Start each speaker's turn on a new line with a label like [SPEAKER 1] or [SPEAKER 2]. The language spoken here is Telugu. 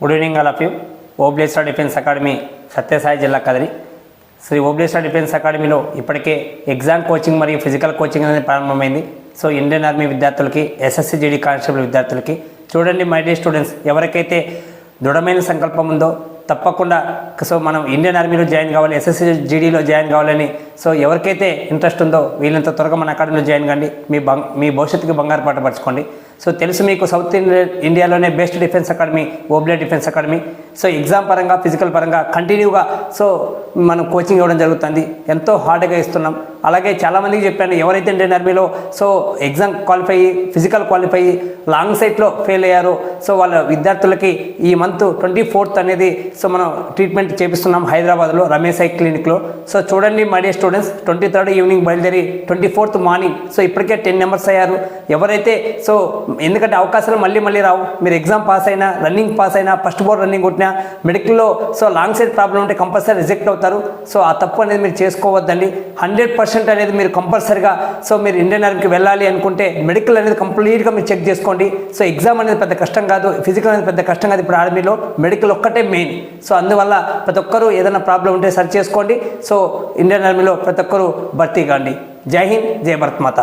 [SPEAKER 1] Good evening all of you Obleshwara defence academy Satyasai జిల్లా కదిరి శ్రీ ఓబ్లేశ్వర డిఫెన్స్ అకాడమీలో ఇప్పటికే ఎగ్జామ్ కోచింగ్ మరియు ఫిజికల్ కోచింగ్ అనేది ప్రారంభమైంది. సో ఇండియన్ ఆర్మీ విద్యార్థులకి ఎస్ఎస్సి జీడీ కానిస్టేబుల్ విద్యార్థులకి చూడండి మై డే స్టూడెంట్స్ ఎవరికైతే దృఢమైన సంకల్పం ఉందో తప్పకుండా సో మనం ఇండియన్ ఆర్మీలో జాయిన్ కావాలి ఎస్ఎస్సి జీడీలో జాయిన్ కావాలని సో ఎవరికైతే ఇంట్రెస్ట్ ఉందో వీళ్ళంత త్వరగా మన అకాడమీలో జాయిన్ కండి. మీ బంగ్ మీ భవిష్యత్తుకి బంగారు పాట పరచుకోండి. సో తెలుసు మీకు సౌత్ ఇండియాలోనే best defence academy Oble defence academy so exam పరంగా ఫిజికల్ పరంగా కంటిన్యూగా సో మనం కోచింగ్ ఇవ్వడం జరుగుతుంది. ఎంతో హార్డ్గా ఇస్తున్నాం. అలాగే చాలామందికి చెప్పాను ఎవరైతే ఇండియన్ ఆర్మీలో సో ఎగ్జామ్ క్వాలిఫై అయ్యి ఫిజికల్ క్వాలిఫై అయ్యి లాంగ్ సైట్లో ఫెయిల్ అయ్యారో సో వాళ్ళ విద్యార్థులకి ఈ మంత్ ట్వంటీ ఫోర్త్ అనేది సో మనం ట్రీట్మెంట్ చేపిస్తున్నాం హైదరాబాద్లో రమేష్ ఐ క్లినిక్లో సో చూడండి my students twenty third evening బయలుదేరి ట్వంటీ ఫోర్త్ మార్నింగ్ సో ఇప్పటికే టెన్ మెంబర్స్ అయ్యారు. ఎవరైతే సో ఎందుకంటే అవకాశాలు మళ్ళీ మళ్ళీ రావు. మీరు ఎగ్జామ్ పాస్ అయినా రన్నింగ్ పాస్ అయినా ఫస్ట్ బోర్డ్ రన్నింగ్ కొట్టినా మెడికల్లో సో లాంగ్ సైడ్ ప్రాబ్లం ఉంటే కంపల్సరీ రిజెక్ట్ అవుతారు. సో ఆ తప్పు అనేది మీరు చేసుకోవద్దండి. హండ్రెడ్ పర్సెంట్ అనేది మీరు కంపల్సరీగా సో మీరు ఇండియన్ ఆర్మీకి వెళ్ళాలి అనుకుంటే మెడికల్ అనేది కంప్లీట్గా మీరు చెక్ చేసుకోండి. సో ఎగ్జామ్ అనేది పెద్ద కష్టం కాదు. ఫిజికల్ అనేది పెద్ద కష్టం కాదు ఇప్పుడు ఆర్మీలో మెడికల్ ఒక్కటే మెయిన్ సో అందువల్ల ప్రతి ఒక్కరూ ఏదైనా ప్రాబ్లం ఉంటే సర్చ్ చేసుకోండి. సో ఇండియన్ ఆర్మీలో ప్రతి ఒక్కరూ భర్తీ కాండి. జై హింద్ జై భరత్ మాత.